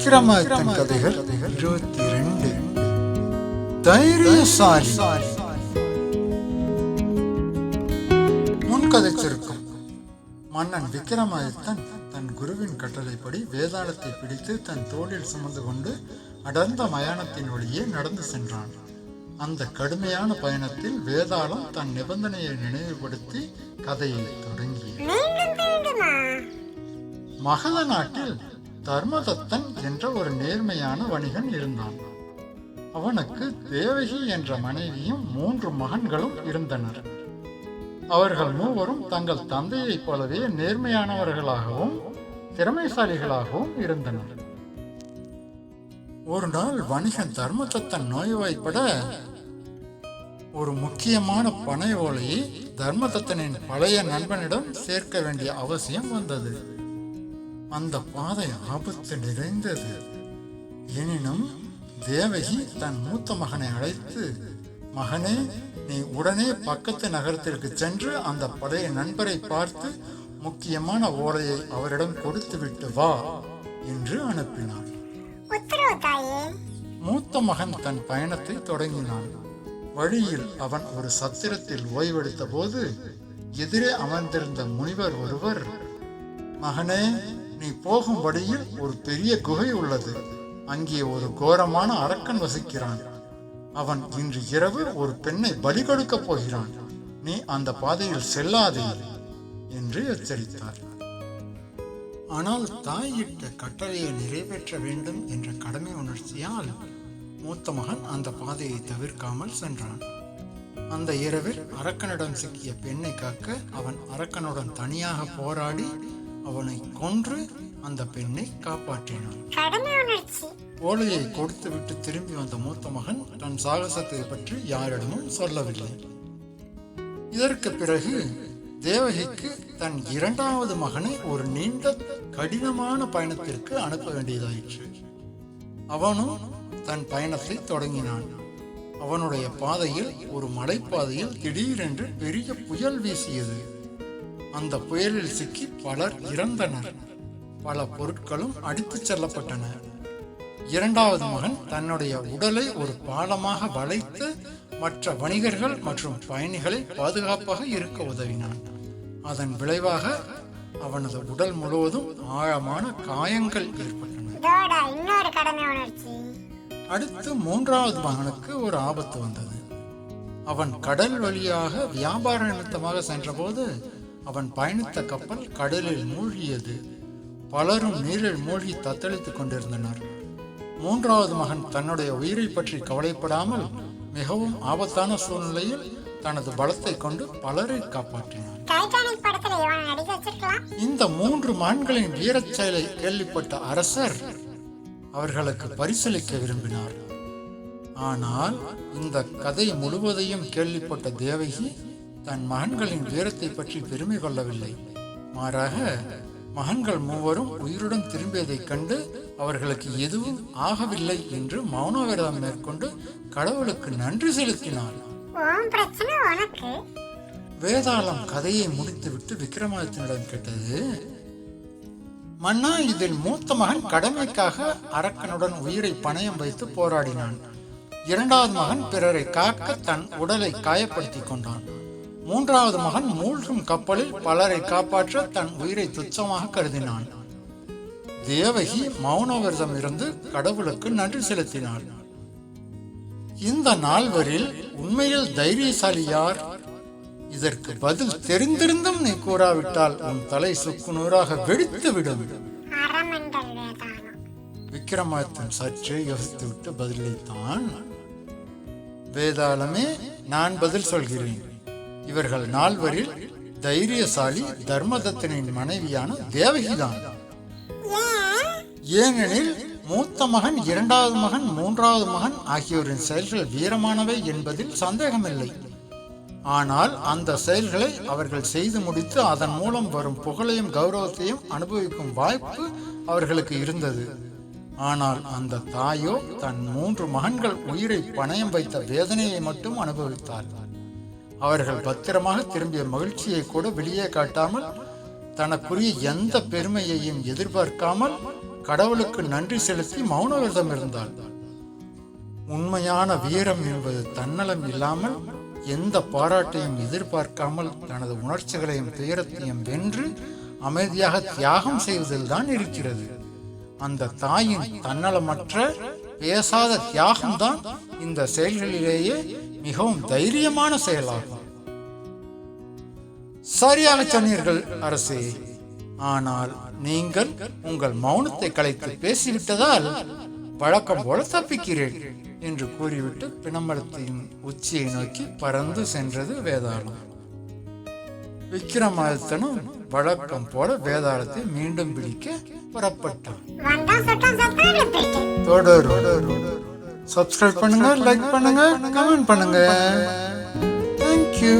விக்ரமாதித்தன் கதைகள் இருபத்தி ரெண்டு தைரியசாலி. முன்கதை சுருக்கம் மன்னன் விக்ரமாதித்தன் தன் குருவின் கட்டளைப்படி வேதாளத்தை பிடித்து தன் தோளில் சுமந்து கொண்டு அடர்ந்த மயானத்தின் வழியே நடந்து சென்றான். அந்த கடுமையான பயணத்தில் வேதாளம் தன் நிபந்தனையை நினைவுபடுத்தி கதையை தொடங்கியது. மகத நாட்டில் தர்மதத்தன் என்ற ஒரு நேர்மையான வணிகன் இருந்தான். அவனுக்கு தேவகி என்ற மனைவியும் மூன்று மகன்களும் இருந்தனர். அவர்கள் மூவரும் தங்கள் தந்தையைப் போலவே நேர்மையானவர்களாகவும் திறமைசாலிகளாகவும் இருந்தனர். ஒரு நாள் வணிகன் தர்மதத்தன் நோய்வாய்ப்பட ஒரு முக்கியமான பனை ஓலையை தர்மதத்தனின் பழைய நண்பனிடம் சேர்க்க வேண்டிய அவசியம் வந்தது. அந்த பாதை ஆபத்து நிறைந்தது. எனினும் தேவகி தன் மூத்த மகனை அழைத்து மகனே நீ உடனே பக்கத்து நகரத்திற்கு சென்று அந்த பழைய நண்பரை பார்த்து முக்கியமான ஓலையை அவரிடம் கொடுத்துவிட்டு வா என்று அனுப்பினார் தாயே. மூத்த மகன் தன் பயணத்தை தொடங்கினான். வழியில் அவன் ஒரு சத்திரத்தில் ஓய்வெடுத்த போது எதிரே அமர்ந்திருந்த முனிவர் ஒருவர் மகனே நீ போகும் வழியில் ஒரு பெரிய குகை உள்ளது. அங்கே ஒரு கோரமான அரக்கன் வசிக்கிறான். அவன் இன்று இரவு ஒரு பெண்ணை பலி கொடுக்கப் போகிறான். நீ அந்த பாதையில் செல்லாதே என்று எச்சரித்தார். ஆனால் தாயிட்ட கட்டளையை நிறைவேற்ற வேண்டும் என்ற கடமை உணர்ச்சியால் மூத்த மகன் அந்த பாதையை தவிர்க்காமல் சென்றான். அந்த இரவில் அரக்கனிடம் சிக்கிய பெண்ணை காக்க அவன் அரக்கனுடன் தனியாக போராடி அவனை கொன்று அந்த பெண்ணை காப்பாற்றினான். ஓலையை கொடுத்துவிட்டு திரும்பி வந்த மூத்த மகன் தன் சாகசத்தை பற்றி யாரிடமும் சொல்லவில்லை. இதற்கு பிறகு தேவகிக்கு தன் இரண்டாவது மகனை ஒரு நீண்ட கடினமான பயணத்திற்கு அனுப்ப வேண்டியதாயிற்று. அவனும் தன் பயணத்தை தொடங்கினான். அவனுடைய பாதையில் ஒரு மலைப்பாதையில் திடீரென்று பெரிய புயல் வீசியது. அந்த புயலில் சிக்கி பலர் இறந்தனர். பல பொருட்களும் அடித்துச் செல்லப்பட்டன. இரண்டாவது மகன் தன்னுடைய உடலை ஒரு பாலமாக வளைத்து மற்ற வணிகர்கள் மற்றும் பயணிகளை பாதுகாப்பாக இருக்க உதவினான். அதன் விளைவாக அவனது உடல் முழுவதும் ஆழமான காயங்கள் ஏற்பட்டன. அடுத்து மூன்றாவது மகனுக்கு ஒரு ஆபத்து வந்தது. அவன் கடல் வழியாக வியாபார நிமித்தமாக சென்றபோது அவன் பயணித்த கப்பல் கடலில் மூழ்கியது. பலரும் நீரில் மூழ்கி தத்தளித்துக் கொண்டிருந்தனர். மூன்றாவது மகன் தன்னுடைய உயிரை பற்றி கவலைப்படாமல் மிகவும் ஆபத்தான சூழ்நிலையில் தனது பலத்தை கொண்டு பலரை வச்சிருக்கலாம். இந்த மூன்று மகன்களின் வீரச் செயலை கேள்விப்பட்ட அரசர் அவர்களுக்கு பரிசளிக்க விரும்பினார். ஆனால் இந்த கதை முழுவதையும் கேள்விப்பட்ட தேவகி தன் மகன்களின் வீரத்தை பற்றி பெருமை கொள்ளவில்லை. மாறாக மகன்கள் மூவரும் உயிருடன் திரும்பியதைக் கண்டு அவர்களுக்கு எதுவும் ஆகவில்லை என்று மௌன விரதம் மேற்கொண்டு கடவுளுக்கு நன்றி செலுத்தினார். வேதாளம் கதையை முடித்துவிட்டு விக்ரமாதித்தனிடம் கேட்டது மன்னா இதில் மூத்த மகன் கடமைக்காக அரக்கனுடன் உயிரை பணயம் வைத்து போராடினான். இரண்டாவது மகன் பிறரை காக்க தன் உடலை காயப்படுத்திக் கொண்டான். மூன்றாவது மகன் மூழ்கும் கப்பலில் பலரை காப்பாற்ற தன் உயிரை துச்சமாக கருதினான். தேவகி மௌன விரதம் இருந்து கடவுளுக்கு நன்றி செலுத்தினாள். இந்த நால்வரில் உண்மையில் தைரியசாலி யார்? இதற்கு பதில் தெரிந்திருந்தும் நீ கூறாவிட்டால் உன் தலை சுக்கு நூறாக வெடித்து விடும் அறமண்டல் விக்ரமாதித்தன் சற்றே யோசித்துவிட்டு பதிலளித்தான். வேதாளமே நான் பதில் சொல்கிறேன். இவர்கள் நால்வரில் தைரியசாலி தர்மதத்தனின் மனைவியான தேவகிதான். ஏனெனில் மூத்த மகன் இரண்டாவது மகன் மூன்றாவது மகன் ஆகியோரின் செயல்கள் வீரமானவை என்பதில் சந்தேகமில்லை. ஆனால் அந்த செயல்களை அவர்கள் செய்து முடித்து அதன் மூலம் வரும் புகழையும் கௌரவத்தையும் அனுபவிக்கும் வாய்ப்பு அவர்களுக்கு இருந்தது. ஆனால் அந்த தாயோ தன் மூன்று மகன்கள் உயிரை பணயம் வைத்த வேதனையை மட்டும் அனுபவித்தார் அவர்கள் பத்திரமாக திரும்பிய மகிழ்ச்சியை கூட வெளியே காட்டாமல் தனக்குரிய எந்த பெருமையையும் எதிர்பார்க்காமல் கடவுளுக்கு நன்றி செலுத்தி மௌன விரதம் இருந்தாள். உண்மையான வீரம் என்பது தன்னலம் இல்லாமல் எந்த பாராட்டையும் எதிர்பார்க்காமல் தனது உணர்ச்சிகளையும் துயரத்தையும் வென்று அமைதியாக தியாகம் செய்வதில்தான் இருக்கிறது. அந்த தாயின் தன்னலமற்ற பேசாத தியாகம்தான் இந்த செயல்களிலேயே மிகவும் தைரியமான செயலாகும். சரியாக சொன்னீர்கள் அரசே ஆனால் நீங்கள் உங்கள் மௌனத்தை கலைத்து பேசிவிட்டதால் வழக்கம் போல தப்பிக்கிறேன் என்று கூறிவிட்டு பிணமரத்தின் உச்சியை நோக்கி பறந்து சென்றது வேதாளம். விக்ரமாதித்தனும் வழக்கம் போல வேதாளத்தை மீண்டும் பிடிக்க புறப்பட்டான். தொடரும். சப்ஸ்கிரைப் பண்ணுங்க லைக் பண்ணுங்க கமெண்ட் பண்ணுங்க. தேங்க்யூ